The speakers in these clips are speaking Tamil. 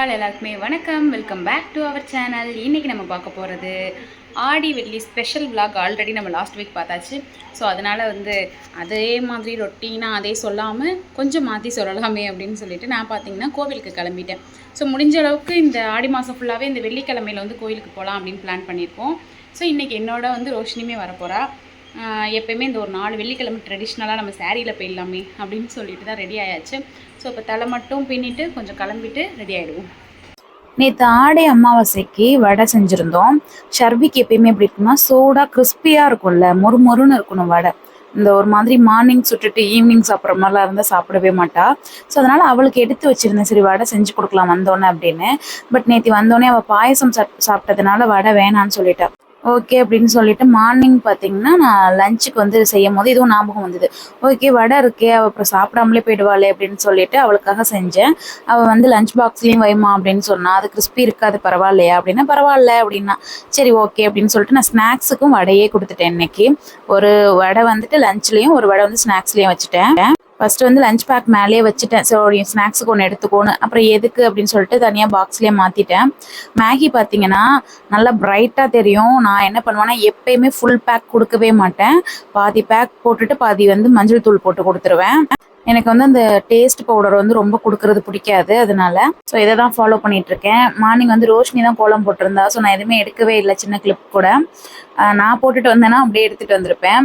ஆல் எல்லாருக்குமே வணக்கம். Welcome back to our channel இன்றைக்கி நம்ம பார்க்க போகிறது Aadi Velli special vlog already நம்ம லாஸ்ட் வீக் பார்த்தாச்சு. ஸோ அதனால் வந்து அதே மாதிரி ரொட்டீனாக அதே சொல்லாமல் கொஞ்சம் மாற்றி சொல்லலாமே அப்படின்னு சொல்லிட்டு நான் பார்த்தீங்கன்னா கோவிலுக்கு கிளம்பிட்டேன். ஸோ முடிஞ்ச அளவுக்கு இந்த ஆடி மாதம் ஃபுல்லாகவே இந்த வெள்ளிக்கிழமையில் வந்து கோவிலுக்கு போகலாம் அப்படின்னு பிளான் பண்ணியிருக்கோம். ஸோ இன்றைக்கி என்னோட வந்து ரோஷினியுமே வரப்போகிறா எப்பயுமே இந்த ஒரு நாலு வெள்ளிக்கிழமை ட்ரெடிஷ்னலாக நம்ம சேரீயில் போயிடலாமே அப்படின்னு சொல்லிட்டு தான் ரெடி ஆயாச்சு. ஸோ இப்போ தலை மட்டும் பின்னிட்டு கொஞ்சம் கிளம்பிட்டு ரெடி ஆகிடுவோம் நேற்று ஆடை அமாவாசைக்கு வடை செஞ்சுருந்தோம். ஷர்விக்கு எப்பயுமே எப்படி இருக்குன்னா சூடாக கிறிஸ்பியாக இருக்கும்ல மொறு மொறுன்னு இருக்கணும் வடை. இந்த ஒரு மாதிரி மார்னிங் சுட்டுட்டு ஈவினிங் சாப்பிட்ற மாதிரிலாம் இருந்தால் சாப்பிடவே மாட்டா. ஸோ அதனால் அவளுக்கு எடுத்து வச்சுருந்தேன். சரி வடை செஞ்சு கொடுக்கலாம் வந்தோன்னே அப்படின்னு. பட் நேற்று வந்தோடனே அவள் பாயசம் சாப் சாப்பிட்டதுனால வடை வேணான்னு சொல்லிட்டா. ஓகே அப்படின்னு சொல்லிட்டு மார்னிங் பார்த்தீங்கன்னா நான் லஞ்சுக்கு வந்து செய்யும் போது இதுவும் ஞாபகம் வந்தது. ஓகே வடை இருக்கே அவள் அப்புறம் சாப்பிடாமலே போயிடுவாளே அப்படின்னு சொல்லிட்டு அவளுக்காக செஞ்சேன். அவள் வந்து லஞ்ச் பாக்ஸ்லேயும் வைமா அப்படின்னு சொன்னா அது கிறிஸ்பி இருக்காது பரவாயில்லையா? அப்படின்னா பரவாயில்ல அப்படின்னா. சரி ஓகே அப்படின்னு சொல்லிட்டு நான் ஸ்நாக்ஸுக்கும் வடையே கொடுத்துட்டேன் இன்னைக்கு. ஒரு வடை வந்துட்டு லஞ்ச்லேயும் ஒரு வடை வந்து ஸ்நாக்ஸ்லேயும் வச்சுட்டேன். ஃபர்ஸ்ட் வந்து லஞ்ச் பேக் மேலேயே வச்சுட்டேன். ஸோ ஸ்நாக்ஸுக்கு ஒன்று எடுத்துக்கோன்னு. அப்புறம் எதுக்கு அப்படின்னு சொல்லிட்டு தனியாக பாக்ஸ்லேயே மாற்றிட்டேன் மேகி பார்த்தீங்கன்னா நல்லா பிரைட்டாக தெரியும். நான் என்ன பண்ணுவேன்னா எப்பயுமே ஃபுல் பேக் கொடுக்கவே மாட்டேன். பாதி பேக் போட்டுட்டு பாதி வந்து மஞ்சள் தூள் போட்டு கொடுத்துருவேன். எனக்கு வந்து அந்த டேஸ்ட் பவுடர் வந்து ரொம்ப கொடுக்கறது பிடிக்காது அதனால. ஸோ இதை தான் ஃபாலோ பண்ணிட்டு இருக்கேன் மார்னிங் வந்து ரோஷினி தான் கோலம் போட்டிருந்தா. ஸோ நான் எதுவுமே எடுக்கவே இல்லை சின்ன கிளிப் கூட. நான் போட்டுட்டு வந்தேன்னா அப்படியே எடுத்துட்டு வந்திருப்பேன்.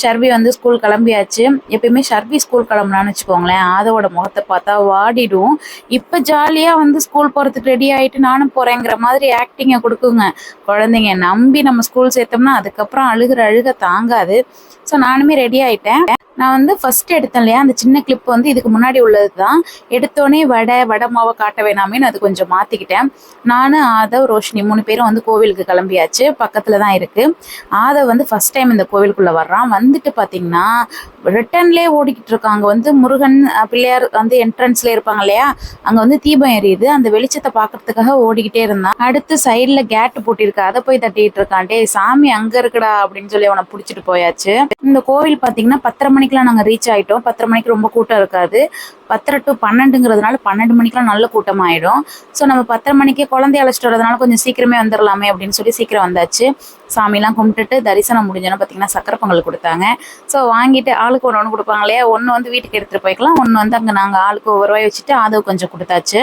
ஷர்வி வந்து ஸ்கூல் கிளம்பியாச்சு. எப்பயுமே ஷர்வி ஸ்கூல் கிளம்புனான்னு வச்சுக்கோங்களேன். ஆதவோட முகத்தை பார்த்தா வாடிடும். இப்போ ஜாலியாக வந்து ஸ்கூல் போகிறதுக்கு ரெடி ஆகிட்டு நானும் போகிறேங்கிற மாதிரி ஆக்டிங்கை கொடுக்குங்க. குழந்தைங்க நம்பி நம்ம ஸ்கூல் சேர்த்தோம்னா அதுக்கப்புறம் அழுகிற அழுக தாங்காது. ஸோ நானுமே ரெடி ஆயிட்டேன். நான் வந்து ஃபர்ஸ்ட் எடுத்தேன் இல்லையா? அந்த சின்ன கிளிப் வந்து இதுக்கு முன்னாடி உள்ளது தான் எடுத்தோடனே வடை வடை மாவை காட்ட வேணாமேன்னு அது கொஞ்சம் மாற்றிக்கிட்டேன் நான் ஆதவ் ரோஷினி மூணு பேரும் வந்து கோவிலுக்கு கிளம்பியாச்சு. பக்கத்தில் தான் இருக்குது ஆதவ் வந்து ஃபர்ஸ்ட் டைம் இந்த கோவிலுக்குள்ளே வர்றான். வந்துட்டு பார்த்தீங்கன்னா ரிட்டன்லேயே ஓடிக்கிட்டு இருக்காங்க. வந்து முருகன் பிள்ளையார் வந்து என்ட்ரன்ஸ்ல இருப்பாங்க இல்லையா? அங்கே வந்து தீபம் எரியுது. அந்த வெளிச்சத்தை பார்க்கறதுக்காக ஓடிக்கிட்டே இருந்தான். அடுத்து சைடில் கேட்டு போட்டிருக்கு அதை போய் தட்டிக்கிட்டு இருக்கான்டே சாமி அங்கே இருக்குடா அப்படின்னு சொல்லி அவனை பிடிச்சிட்டு போயாச்சு. இந்த கோவில் பார்த்தீங்கன்னா பத்தரை மணிக்கெலாம் நாங்கள் ரீச் ஆயிட்டோம். பத்தரை மணிக்கு ரொம்ப கூட்டம் இருக்காது. பத்தரை டு பன்னெண்டுங்கிறதுனால பன்னெண்டு மணிக்கெலாம் நல்ல கூட்டம் ஆயிடும். ஸோ நம்ம பத்தரை மணிக்கே குழந்தைய அழைச்சிட்டு வரதுனால கொஞ்சம் சீக்கிரமே வந்துடலாமே அப்படின்னு சொல்லி சீக்கிரம் வந்தாச்சு. சாமிலாம் கும்பிட்டுட்டு தரிசனம் முடிஞ்சோன்னா பார்த்தீங்கன்னா சக்கரை பொங்கல் கொடுத்தாங்க. ஸோ வாங்கிட்டு ஆளுக்கு ஒன்று ஒன்று கொடுப்பாங்க இல்லையா? ஒன்று வந்து வீட்டுக்கு எடுத்துகிட்டு போய்க்கலாம். ஒன்று வந்து அங்கே நாங்கள் ஆளுக்கு ஒவ்வொரு ரூபாய் வச்சுட்டு அதை கொஞ்சம் கொடுத்தாச்சு.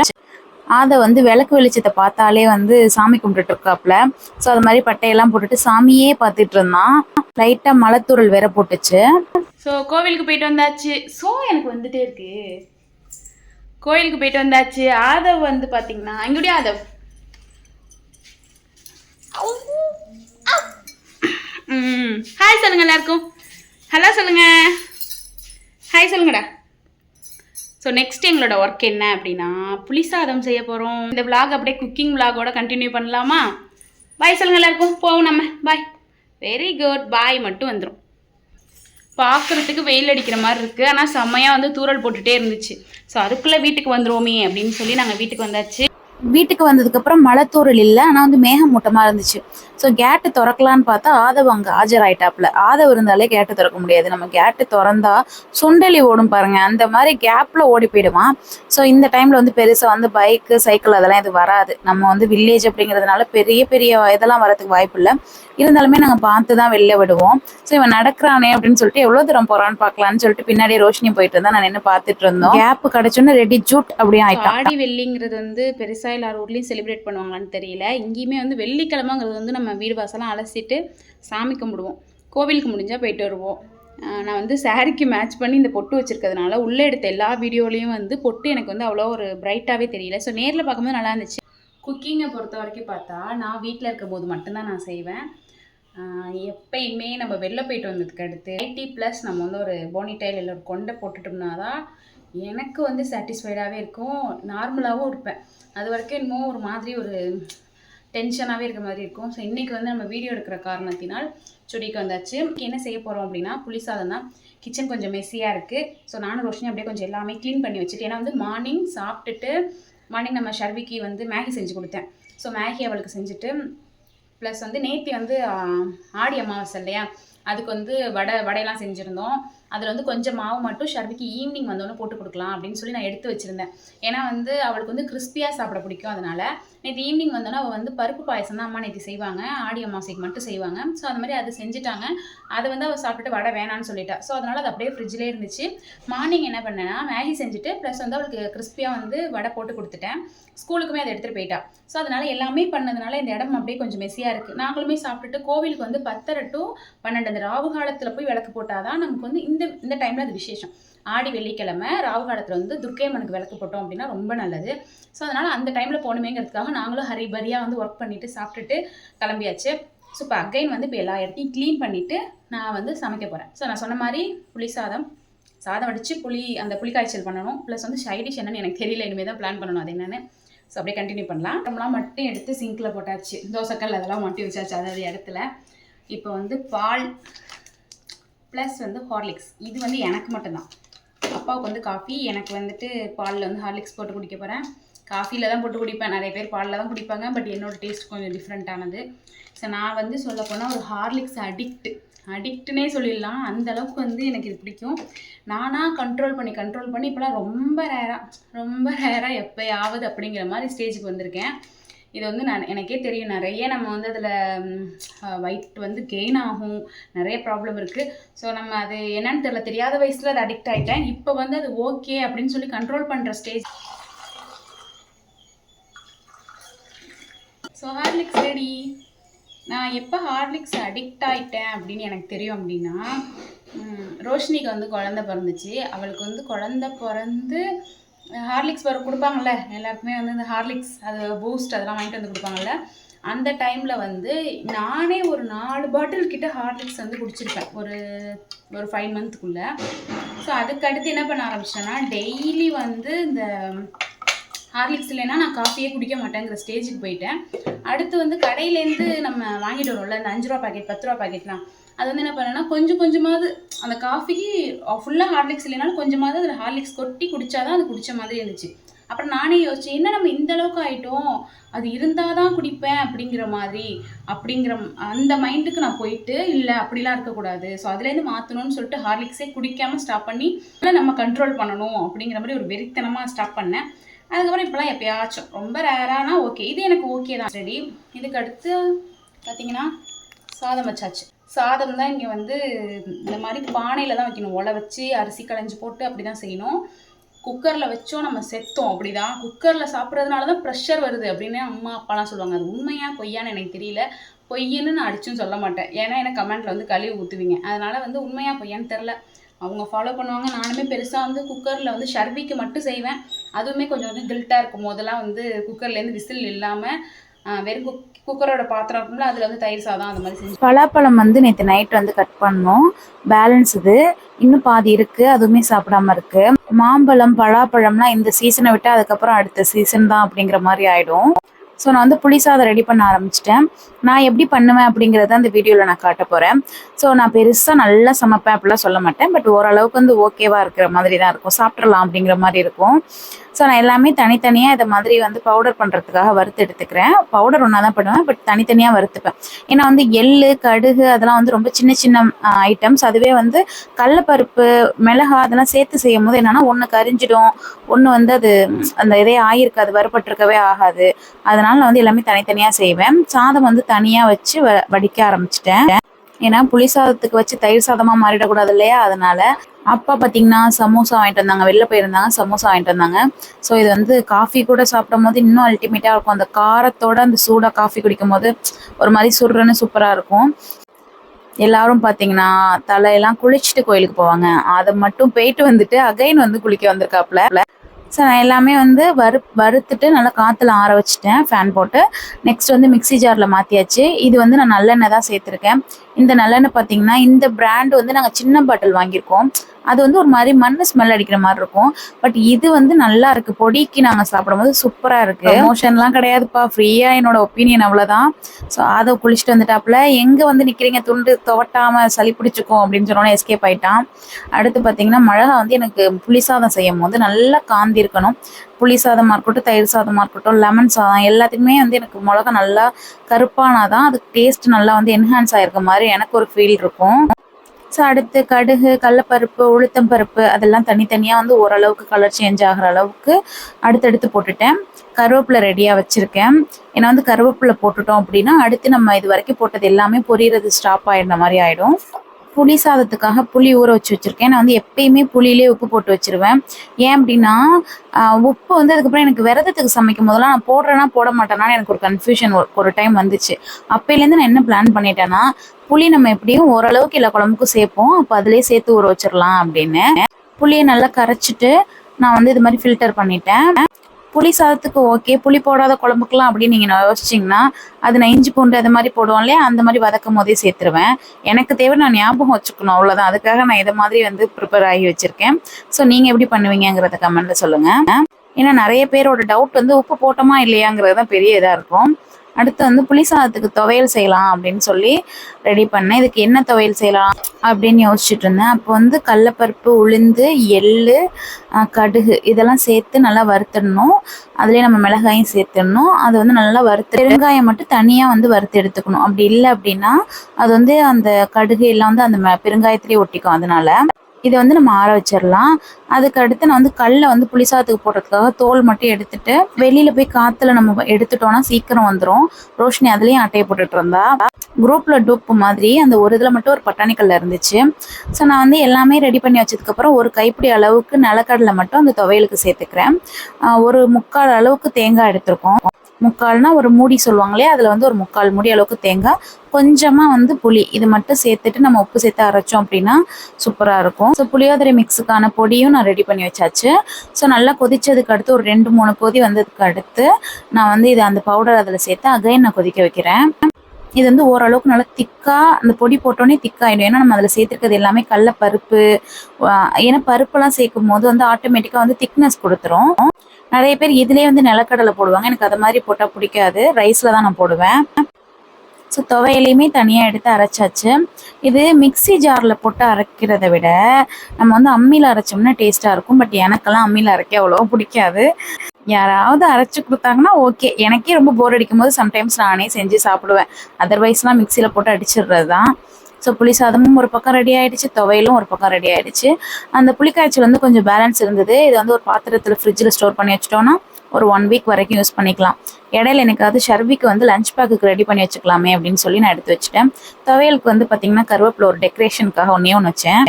அதை வந்து விளக்கு வெளிச்சத்தை பார்த்தாலே வந்து சாமி கும்பிட்டுட்டு இருக்காப்புல. ஸோ அது மாதிரி பட்டையெல்லாம் போட்டுட்டு சாமியே பார்த்துட்டு இருந்தான். லைட்டாக மலைத்தூரல் வேற போட்டுச்சு. ஸோ கோவிலுக்கு போயிட்டு வந்தாச்சு. ஸோ எனக்கு வந்துட்டே இருக்கு. கோயிலுக்கு போயிட்டு வந்தாச்சு. ஆதவ் வந்து பார்த்தீங்கன்னா எங்களுடைய ஆதவ். ம் ஹாய் சொல்லுங்க எல்லாருக்கும். ஹலோ சொல்லுங்க. ஹாய் சொல்லுங்கடா. ஸோ நெக்ஸ்ட் எங்களோட ஒர்க் என்ன அப்படின்னா புளி சாதம் செய்ய போகிறோம் இந்த விளாக் அப்படியே குக்கிங் விளாகோட கண்டினியூ பண்ணலாமா? பாய் சொல்லுங்க எல்லாருக்கும். போவோம் நம்ம. பாய் வெரி குட் பாய் மட்டும் வந்துடும் பார்க்குறதுக்கு வெயில் அடிக்கிற மாதிரி இருக்குது ஆனால் செம்மையாக வந்து தூறல் போட்டுகிட்டே இருந்துச்சு. ஸோ அதுக்குள்ளே வீட்டுக்கு வந்துருவோமே அப்படின்னு சொல்லி நாங்கள் வீட்டுக்கு வந்தாச்சு. வீட்டுக்கு வந்ததுக்கப்புறம் மலைத்தூரல் இல்லை ஆனால் வந்து மேகமூட்டமாக இருந்துச்சு. ஸோ கேட்டு திறக்கலான்னு பார்த்தா ஆதவ் அங்கே ஆஜராயிட்டாப்புல. ஆதவ் இருந்தாலே கேட்டு திறக்க முடியாது. நம்ம கேட்டு திறந்தா சுண்டலி ஓடும் பாருங்க. அந்த மாதிரி கேப்பில் ஓடி போயிடுவான் ஸோ இந்த டைமில் வந்து பெருசாக வந்து பைக்கு சைக்கிள் அதெல்லாம் இது வராது. நம்ம வந்து வில்லேஜ் அப்படிங்கிறதுனால பெரிய பெரிய இதெல்லாம் வரதுக்கு வாய்ப்பு இல்லை. இருந்தாலுமே நாங்கள் பார்த்து தான் வெளில விடுவோம். ஸோ இவன் நடக்கிறானே அப்படின்னு சொல்லிட்டு எவ்வளோ தூரம் போகிறான்னு பார்க்கலான்னு சொல்லிட்டு பின்னாடியே ரோஷினி போயிட்டு இருந்தா நான் நின்று பார்த்துட்டு இருந்தோம். கேப் கிடைச்சோன்னு ரெடி ஜூட் அப்படியே ஆயிட்டான். ஆடி வெள்ளிங்கிறது வந்து பெருசாக எல்லார் ஊர்லேயும் செலிப்ரேட் பண்ணுவாங்களான்னு தெரியல. இங்கேயுமே வந்து வெள்ளிக்கிழமைங்கிறது வந்து நம்ம வீடு வாசலாம் அலசிட்டு சாமி கும்பிடுவோம். கோவிலுக்கு முடிஞ்சால் போயிட்டு வருவோம். நான் வந்து சாரிக்கு மேட்ச் பண்ணி இந்த பொட்டு வச்சிருக்கிறதுனால உள்ளே எடுத்த எல்லா வீடியோலையும் வந்து பொட்டு எனக்கு வந்து அவ்வளோ ஒரு பிரைட்டாகவே தெரியல. ஸோ நேரில் பார்க்கும்போது நல்லா இருந்துச்சு. குக்கிங்கை பொறுத்த வரைக்கும் பார்த்தா நான் வீட்டில் இருக்கும்போது மட்டும்தான் நான் செய்வேன். எப்பயுமே நம்ம வெளில போயிட்டு வந்ததுக்கு அடுத்து எயிட்டி ப்ளஸ் நம்ம வந்து ஒரு போனிடைல் இல்லை ஒரு கொண்டை போட்டுட்டோம்னா தான் எனக்கு வந்து சாட்டிஸ்ஃபைடாகவே இருக்கும். நார்மலாகவும் இருப்பேன். அது வரைக்கும் என்னமோ ஒரு மாதிரி ஒரு டென்ஷனாகவே இருக்க மாதிரி இருக்கும். ஸோ இன்றைக்கி வந்து நம்ம வீடியோ எடுக்கிற காரணத்தினால் சுடிக்கு வந்தாச்சு. என்ன செய்ய போகிறோம் அப்படின்னா புளிசாதம் தான். கிச்சன் கொஞ்சம் மெஸ்ஸியாக இருக்குது ஸோ நானும் ரோஷினி அப்படியே கொஞ்சம் எல்லாமே க்ளீன் பண்ணி வச்சுட்டு ஏன்னா வந்து மார்னிங் சாப்பிட்டுட்டு மார்னிங் நம்ம ஷர்விக்கு வந்து மேகி செஞ்சு கொடுத்தேன். ஸோ மேகி அவளுக்கு செஞ்சுட்டு ப்ளஸ் வந்து நேத்தி வந்து ஆடி அமாவாசை இல்லையா? அதுக்கு வந்து வடை வடையெல்லாம் செஞ்சுருந்தோம். அதில் வந்து கொஞ்சம் மாவு மட்டும் ஷர்விக்கு ஈவினிங் வந்தோடனே போட்டு கொடுக்கலாம் அப்படின்னு சொல்லி நான் எடுத்து வச்சுருந்தேன். ஏன்னா வந்து அவளுக்கு வந்து கிறிஸ்பியாக சாப்பிட பிடிக்கும் அதனால். நேற்று ஈவினிங் வந்தோன்னே அவள் வந்து பருப்பு பாயசம் தான் அம்மா நேற்று செய்வாங்க. ஆடி அமாசைக்கு மட்டும் செய்வாங்க. ஸோ அந்த மாதிரி அது செஞ்சுட்டாங்க. அதை வந்து அவள் சாப்பிட்டுட்டு வடை வேணான்னு சொல்லிட்டா. ஸோ அதனால் அது அப்படியே ஃப்ரிட்ஜ்லேயே இருந்துச்சு. மார்னிங் என்ன பண்ணேன்னா மேகி செஞ்சுட்டு ப்ளஸ் வந்து அவளுக்கு கிறிஸ்பியாக வந்து வடை போட்டு கொடுத்துட்டேன். ஸ்கூலுக்குமே அதை எடுத்துகிட்டு போயிட்டா. ஸோ அதனால் எல்லாமே பண்ணதுனால இந்த இடம் அப்படியே கொஞ்சம் மெஸ்ஸியாக இருக்குது நாங்களுமே சாப்பிட்டுட்டு கோவிலுக்கு வந்து பத்தரை டு பன்னெண்டு. அந்த ராவு காலத்தில் போய் விளக்கு போட்டால் தான் நமக்கு வந்து இந்த இந்த டைமில் அது விசேஷம். ஆடி வெள்ளிக்கிழமை ராவு காலத்தில் வந்து துர்க்கையம்மனுக்கு விளக்கு போட்டோம் அப்படின்னா ரொம்ப நல்லது. ஸோ அதனால் அந்த டைமில் போகணுமேங்கிறதுக்காக நாங்களும் ஹரிபரியாக வந்து ஒர்க் பண்ணிவிட்டு சாப்பிட்டுட்டு கிளம்பியாச்சு. ஸோ இப்போ அகைன் வந்து இப்போ எல்லா இடத்தையும் க்ளீன் பண்ணிவிட்டு நான் வந்து சமைக்க போகிறேன் ஸோ நான் சொன்ன மாதிரி புளி சாதம் சாதம் அடித்து புளி அந்த புளி காய்ச்சல் பண்ணணும். ப்ளஸ் வந்து சைடிஷ் என்னன்னு எனக்கு தெரியல இனிமேல் தான் பிளான் பண்ணணும் அது என்னென்னு. ஸோ அப்படியே கண்டினியூ பண்ணலாம். நம்மளாம் மட்டும் எடுத்து சிங்கில் போட்டாச்சு. தோசைக்கல் அதெல்லாம் மட்டி வச்சாச்சு அதாவது இடத்துல. இப்போ வந்து பால் ப்ளஸ் வந்து ஹார்லிக்ஸ் இது வந்து எனக்கு மட்டும்தான். அப்பாவுக்கு வந்து காஃபி எனக்கு வந்துட்டு பாலில் வந்து ஹார்லிக்ஸ் போட்டு குடிக்க போகிறேன் காஃபியில் தான் போட்டு குடிப்பேன். நிறைய பேர் பாலில் தான் குடிப்பாங்க பட் என்னோட டேஸ்ட் கொஞ்சம் டிஃப்ரெண்ட்டானது ஸோ நான் வந்து சொல்ல போனால் ஒரு ஹார்லிக்ஸ் அடிக்ட் அடிக்ட்னே சொல்லிடலாம். அந்த அளவுக்கு வந்து எனக்கு இது பிடிக்கும். நானாக கண்ட்ரோல் பண்ணி கண்ட்ரோல் பண்ணி இப்போலாம் ரொம்ப ரேராக ரொம்ப ரேராக எப்போயாவது அப்படிங்கிற மாதிரி ஸ்டேஜுக்கு வந்திருக்கேன். இது வந்து நான் எனக்கே தெரியும். நிறைய நம்ம வந்து அதில் weight வந்து கெயின் ஆகும். நிறைய ப்ராப்ளம் இருக்குது ஸோ நம்ம அது என்னன்னு தெரியல. தெரியாத வயசில் அது அடிக்ட் ஆகிட்டேன் இப்போ வந்து அது ஓகே அப்படின்னு சொல்லி கண்ட்ரோல் பண்ணுற ஸ்டேஜ் ஸோ ஹார்லிக்ஸ் ரெடி நான் எப்போ ஹார்லிக்ஸ் அடிக்ட் ஆயிட்டேன் அப்படின்னு எனக்கு தெரியும் அப்படின்னா ரோஷினிக்கு வந்து குழந்த பிறந்துச்சு. அவளுக்கு வந்து குழந்த பிறந்து ஹார்லிக்ஸ் வரும் கொடுப்பாங்கல்ல எல்லாருக்குமே வந்து இந்த ஹார்லிக்ஸ் அது பூஸ்ட் அதெல்லாம் வாங்கிட்டு வந்து கொடுப்பாங்கல்ல அந்த டைமில் வந்து நானே ஒரு நாலு பாட்டில் கிட்ட ஹார்லிக்ஸ் வந்து குடிச்சிருப்பேன் ஒரு ஒரு ஃபைவ் மந்த்துக்குள்ளே ஸோ அதுக்கு அடுத்து என்ன பண்ண ஆரம்பிச்சிட்டேன்னா டெய்லி வந்து இந்த ஹார்லிக்ஸ் இல்லைன்னா நான் காஃபியே குடிக்க மாட்டேங்கிற ஸ்டேஜுக்கு போயிட்டேன். அடுத்து வந்து கடையிலேருந்து நம்ம வாங்கிட்டு வரோம்ல இந்த அஞ்சு ரூபா பாக்கெட் பத்து ரூபா பாக்கெட்லாம் அது வந்து என்ன பண்ணேன்னா கொஞ்சம் கொஞ்சமாவது அந்த காஃபிக்கு ஃபுல்லாக ஹார்லிக்ஸ் இல்லைனாலும் கொஞ்சமாவது அதில் ஹார்லிக்ஸ் கொட்டி குடித்தாதான் அது குடிச்ச மாதிரி இருந்துச்சு. அப்புறம் நானே யோசிச்சேன் என்ன நம்ம இந்த அளவுக்கு ஆகிட்டோம் அது இருந்தால் தான் குடிப்பேன் அப்படிங்கிற மாதிரி அப்படிங்கிற அந்த மைண்டுக்கு நான் போயிட்டு இல்லை அப்படிலாம் இருக்கக்கூடாது. ஸோ அதுலேருந்து மாற்றணும்னு சொல்லிட்டு ஹார்லிக்ஸே குடிக்காமல் ஸ்டாப் பண்ணி நம்ம கண்ட்ரோல் பண்ணணும் அப்படிங்கிற மாதிரி ஒரு வெறித்தனமாக ஸ்டாப் பண்ணேன். அதுக்கப்புறம் இப்போலாம் எப்பயாச்சும். ரொம்ப ரேரானா ஓகே இது எனக்கு ஓகே தான். ரெடி இதுக்கு அடுத்து பார்த்தீங்கன்னா சாதம் வச்சாச்சு. சாதம் தான் இங்கே வந்து இந்த மாதிரி பானையில் தான் வைக்கணும். ஒலை வச்சு அரிசி களைஞ்சி போட்டு அப்படி தான் செய்யணும் குக்கரில் வச்சோம் நம்ம செத்தோம். அப்படி தான் குக்கரில் சாப்பிட்றதுனால தான் ப்ரெஷர் வருது அப்படின்னு அம்மா அப்பாலாம் சொல்லுவாங்க. அது உண்மையாக பொய்யான்னு எனக்கு தெரியல. பொய்யன்னு நான் அடிச்சும் சொல்ல மாட்டேன். ஏன்னா எனக்கு கமெண்ட்டில் வந்து கழுவி ஊற்றுவீங்க அதனால் வந்து உண்மையாக பொய்யான்னு தெரில அவங்க ஃபாலோ பண்ணுவாங்க. நானுமே பெருசாக வந்து குக்கரில் வந்து ஷர்விக்கு மட்டும் செய்வேன். அதுவுமே கொஞ்சம் வந்து கில்ட்டாக இருக்கும். போதெல்லாம் வந்து குக்கர்லேருந்து விசில் இல்லாமல் வெறும் குக் குக்கரோட பாத்திரம் இருக்கும்ல அதில் வந்து தயிர் சாதம் அந்த மாதிரி செஞ்சு பலாப்பழம் வந்து நேற்று நைட் வந்து கட் பண்ணோம். பேலன்ஸ் இது. இன்னும் பாதி இருக்கு. அதுவுமே சாப்பிடாம இருக்கு. மாம்பழம் பலாப்பழம்லாம் இந்த சீசனை விட்டு அதுக்கப்புறம் அடுத்த சீசன் தான் அப்படிங்கிற மாதிரி ஆயிடும். ஸோ நான் வந்து புளி சாதம் ரெடி பண்ண ஆரம்பிச்சிட்டேன். நான் எப்படி பண்ணுவேன் அப்படிங்கிறத அந்த வீடியோவில் நான் காட்ட போகிறேன் ஸோ நான் பெருசாக நல்லா சமைப்பேன் அப்படிலாம் சொல்ல மாட்டேன். பட் ஓரளவுக்கு வந்து ஓகேவாக இருக்கிற மாதிரி தான் இருக்கும். சாப்பிட்றலாம் அப்படிங்கிற மாதிரி இருக்கும். ஸோ நான் எல்லாமே தனித்தனியாக இதை மாதிரி வந்து பவுடர் பண்ணுறதுக்காக வறுத்து எடுத்துக்கிறேன். பவுடர் ஒன்றா தான் பண்ணுவேன் பட் தனித்தனியாக வறுத்துப்பேன். ஏன்னா வந்து எள்ளு கடுகு அதெல்லாம் வந்து ரொம்ப சின்ன சின்ன ஐட்டம்ஸ் அதுவே வந்து கடலப்பருப்பு மிளகா அதெல்லாம் சேர்த்து செய்யும் போது என்னென்னா ஒன்று கரிஞ்சிடும் ஒன்று வந்து அது அந்த இதே ஆயிருக்காது வறுபட்டிருக்கவே ஆகாது. அதனால நான் வந்து எல்லாமே தனித்தனியாக செய்வேன். சாதம் வந்து தனியாக வச்சு வ வடிக்க ஆரம்பிச்சிட்டேன். ஏன்னா புளி சாதத்துக்கு வச்சு தயிர் சாதமாக மாறிடக்கூடாது இல்லையா? அதனால அப்பா பார்த்தீங்கன்னா சமோசா வாங்கிட்டு வந்தாங்க. வெளில போயிருந்தாங்க சமோசா வாங்கிட்டு வந்தாங்க. ஸோ இது வந்து காஃபி கூட சாப்பிடும் போது இன்னும் அல்டிமேட்டாக இருக்கும். அந்த காரத்தோட அந்த சூடாக காஃபி குடிக்கும் போது ஒரு மாதிரி சுடுறன்னு சூப்பராக இருக்கும். எல்லாரும் பார்த்தீங்கன்னா தலையெல்லாம் குளிச்சுட்டு கோயிலுக்கு போவாங்க. அதை மட்டும் போயிட்டு வந்துட்டு அகைன் வந்து குளிக்க வந்திருக்காப்புல. ஸோ நான் எல்லாமே வந்து வறு வறுத்துட்டு நல்லா காற்றுல ஆற வச்சுட்டேன் ஃபேன் போட்டு. நெக்ஸ்ட் வந்து மிக்ஸி ஜாரில் மாற்றியாச்சு இது வந்து நான் நல்லெண்ணெய் தான் சேர்த்துருக்கேன். இந்த நல்லெண்ணெய் பார்த்தீங்கன்னா இந்த பிராண்ட் வந்து நாங்கள் சின்ன பாட்டில் வாங்கியிருக்கோம். அது வந்து ஒரு மாதிரி மண் ஸ்மெல் அடிக்கிற மாதிரி இருக்கும். பட் இது வந்து நல்லா இருக்கு. பொடிக்கு நாங்கள் சாப்பிடும்போது சூப்பராக இருக்கு. எமோஷன்லாம் கிடையாதுப்பா. ஃப்ரீயாக என்னோட ஒப்பீனியன் அவ்வளோதான் ஸோ அதை குளிச்சுட்டு வந்துட்டாப்புல. எங்கே வந்து நிற்கிறீங்க துண்டு துவட்டாமல் சளி பிடிச்சிக்கும் அப்படின்னு சொன்னோன்னே எஸ்கேப் ஆயிட்டான். அடுத்து பார்த்தீங்கன்னா மிளகா வந்து எனக்கு புளிசாதம் செய்யும் போது நல்லா காந்தி இருக்கணும் புளி சாதமாக இருக்கட்டும் தயிர் சாதமாக இருக்கட்டும் லெமன் சாதம் எல்லாத்துக்குமே வந்து எனக்கு மிளகா நல்லா கருப்பானாதான். அதுக்கு டேஸ்ட் நல்லா வந்து என்ஹான்ஸ் ஆகிருக்க மாதிரி எனக்கு ஒரு ஃபீல் இருக்கும். ஸோ அடுத்து கடுகு கடலப்பருப்பு உளுத்தம் பருப்பு அதெல்லாம் தனித்தனியாக வந்து ஓரளவுக்கு கலர் சேஞ்ச் ஆகிற அளவுக்கு அடுத்தடுத்து போட்டுட்டேன். கருவேப்பிலை ரெடியாக வச்சுருக்கேன். ஏன்னா வந்து கருவேப்பிலை போட்டுட்டோம் அப்படின்னா அடுத்து நம்ம இது வரைக்கும் போட்டது எல்லாமே பொரியறது ஸ்டாப் ஆகிடுற மாதிரி ஆகிடும் புளி சாதத்துக்காக புளி ஊற வச்சு வச்சுருக்கேன். நான் வந்து எப்பயுமே புளியிலே உப்பு போட்டு வச்சிருவேன். ஏன் அப்படின்னா உப்பு வந்து அதுக்கப்புறம் எனக்கு விரதத்துக்கு சமைக்கும் போதெல்லாம் நான் போடுறேன்னா போட மாட்டேனான்னு எனக்கு ஒரு கன்ஃபியூஷன் ஒரு டைம் வந்துச்சு. அப்போலேருந்து நான் என்ன பிளான் பண்ணிட்டேன்னா புளி நம்ம எப்படியும் ஓரளவுக்கு எல்லா குழம்புக்கும் சேர்ப்போம். அப்போ அதிலே சேர்த்து ஊற வச்சிடலாம் அப்படின்னு. புளியை நல்லா கரைச்சிட்டு நான் வந்து இது மாதிரி ஃபில்டர் பண்ணிட்டேன். புளி சாதத்துக்கு ஓகே புளி போடாத குழம்புக்கெல்லாம் அப்படின்னு நீங்கள் யோசிச்சிங்கன்னா அது நான் இஞ்சி பூண்டு அது மாதிரி போடுவோம் இல்லையா? அந்த மாதிரி வதக்கும் போதே சேர்த்துருவேன். எனக்கு தேவை நான் ஞாபகம் வச்சுக்கணும் அவ்வளோதான் அதுக்காக நான் இதை மாதிரி வந்து ப்ரிப்பேர் ஆகி வச்சுருக்கேன். ஸோ நீங்கள் எப்படி பண்ணுவீங்கிறத கமெண்ட்டில் சொல்லுங்கள் ஏன்னா நிறைய பேரோட டவுட் வந்து உப்பு போட்டோமா இல்லையாங்கிறது தான் பெரிய இதாக இருக்கும். அடுத்து வந்து புளி சாதத்துக்கு துவையல் செய்யலாம் அப்படின்னு சொல்லி ரெடி பண்ணேன். இதுக்கு என்ன துவையல் செய்யலாம் அப்படின்னு யோசிச்சுட்டு இருந்தேன். அப்போ வந்து கடலப்பருப்பு உளுந்து எள்ளு கடுகு இதெல்லாம் சேர்த்து நல்லா வறுத்துடணும். அதுலேயே நம்ம மிளகாயும் சேர்த்துடணும். அது வந்து நல்லா வறுத்து பெருங்காயம் மட்டும் தனியாக வந்து வறுத்து எடுத்துக்கணும். அப்படி இல்லை அப்படின்னா அது வந்து அந்த கடுகு எல்லாம் வந்து அந்த ம- பெருங்காயத்திலேயே ஒட்டிக்கும். அதனால இதை வந்து நம்ம ஆற வச்சிடலாம் அதுக்கு அடுத்து நான் வந்து கல்லை வந்து புளிசாதத்துக்கு போடுறதுக்காக தோல் மட்டும் எடுத்துட்டு வெளியில போய் காத்துல நம்ம எடுத்துட்டோம்னா சீக்கிரம் வந்துடும் ரோஷினி அதுலயும் அட்டையை போட்டுட்டு இருந்தா. குரூப்ல டூப் மாதிரி அந்த ஒரு இதுல மட்டும் ஒரு பட்டாணிக்கல்ல இருந்துச்சு. ஸோ நான் வந்து எல்லாமே ரெடி பண்ணி வச்சதுக்கப்புறம் ஒரு கைப்பிடி அளவுக்கு நிலக்கடலை மட்டும் அந்த துவையலுக்கு சேர்த்துக்கிறேன். ஒரு முக்கால் அளவுக்கு தேங்காய் எடுத்திருக்கோம். முக்கால்னா ஒரு மூடி சொல்லுவாங்களே அதில் வந்து ஒரு முக்கால் மூடி அளவுக்கு தேங்காய் கொஞ்சமாக வந்து புளி. இது மட்டும் சேர்த்துட்டு நம்ம உப்பு சேர்த்து அரைச்சோம் அப்படின்னா சூப்பராக இருக்கும். ஸோ புளியோதரை மிக்ஸுக்கான பொடியும் நான் ரெடி பண்ணி வச்சாச்சு. ஸோ நல்லா கொதிச்சதுக்கு அடுத்து ஒரு ரெண்டு மூணு கொதி வந்ததுக்கு அடுத்து நான் வந்து இதை அந்த பவுடர் அதில் சேர்த்து அகைன் நான் கொதிக்க வைக்கிறேன். இது வந்து ஓரளவுக்கு நல்லா திக்காக அந்த பொடி போட்டோன்னே திக்காயிடும். ஏன்னா நம்ம அதில் சேர்த்துருக்கிறது எல்லாமே கடல பருப்பு ஏன்னா பருப்பெல்லாம் சேர்க்கும் போது வந்து ஆட்டோமேட்டிக்காக வந்து திக்னஸ் கொடுத்துரும். நிறைய பேர் இதுலேயே வந்து நிலக்கடலை போடுவாங்க. எனக்கு அது மாதிரி போட்டால் பிடிக்காது. ரைஸில் தான் நான் போடுவேன். ஸோ துவையிலையுமே தனியாக எடுத்து அரைச்சாச்சு. இது மிக்ஸி ஜாரில் போட்டு அரைக்கிறத விட நம்ம வந்து அம்மியில் அரைச்சோம்னா டேஸ்ட்டாக இருக்கும். பட் எனக்கெல்லாம் அம்மியில் அரைக்க அவ்வளோ பிடிக்காது. யாராவது அரைச்சி கொடுத்தாங்கன்னா ஓகே எனக்கே ரொம்ப போர் அடிக்கும் போது சம்டைம்ஸ் நானே செஞ்சு சாப்பிடுவேன். அதர்வைஸ்லாம் மிக்சியில் போட்டு அடிச்சிடுறது தான் ஸோ புளி சாதமும் ஒரு பக்கம் ரெடி ஆகிடுச்சு துவையலும் ஒரு பக்கம் ரெடி ஆகிடுச்சு அந்த புளிக்காய்ச்சல் வந்து கொஞ்சம் பேலன்ஸ் இருந்தது. இது வந்து ஒரு பாத்திரத்தில் ஃப்ரிட்ஜில் ஸ்டோர் பண்ணி வச்சிட்டோன்னா ஒரு ஒன் வீக் வரைக்கும் யூஸ் பண்ணிக்கலாம். இடையில எனக்காவது ஷர்விக்கு வந்து லஞ்ச் பேக்குக்கு ரெடி பண்ணி வச்சுக்கலாமே அப்படின்னு சொல்லி நான் எடுத்து வச்சுட்டேன். துவையலுக்கு வந்து பார்த்தீங்கன்னா கருவேப்பிலை ஒரு டெக்கரேஷனுக்காக ஒன்றே ஒன்று வச்சேன்.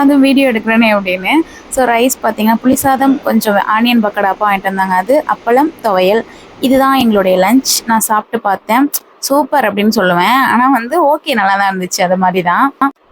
அதுவும் வீடியோ எடுக்கிறேனே அப்படின்னு. ஸோ ரைஸ் பார்த்தீங்கன்னா புளிசாதம் கொஞ்சம் ஆனியன் பக்கடாப்பா வாங்கிட்டு வந்தாங்க. அது அப்பளம் துவையல். இதுதான் எங்களுடைய லஞ்ச் நான் சாப்பிட்டு பார்த்தேன். சூப்பர் அப்படின்னு சொல்லுவேன். ஆனால் வந்து ஓகே நல்லா தான் இருந்துச்சு. அது மாதிரி தான்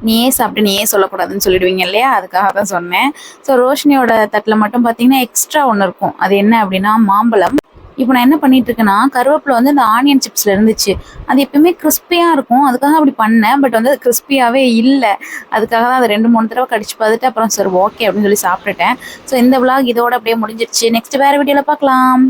நீயே சாப்பிட்டு நீயே சொல்லக்கூடாதுன்னு சொல்லிடுவீங்க இல்லையா? அதுக்காக தான் சொன்னேன். ஸோ ரோஷினியோட தட்டில் மட்டும் பார்த்தீங்கன்னா எக்ஸ்ட்ரா ஒன்று இருக்கும். அது என்ன அப்படின்னா மாம்பழம். இப்போ நான் என்ன பண்ணிட்டு இருக்கேன்னா கருவேப்பிலை வந்து இந்த ஆனியன் சிப்ஸ்ல இருந்துச்சு. அது எப்பயுமே கிறிஸ்பியா இருக்கும். அதுக்காக அப்படி பண்ணேன். பட் வந்து அது கிறிஸ்பியாகவே இல்லை. அதுக்காக தான் அதை ரெண்டு மூணு தடவை கடிச்சு பார்த்துட்டு அப்புறம் சரி ஓகே அப்படின்னு சொல்லி சாப்பிட்டுட்டேன். ஸோ இந்த விளாக் இதோட அப்படியே முடிஞ்சிருச்சு. நெக்ஸ்ட் வேறு வீடியோவில் பார்க்கலாம்.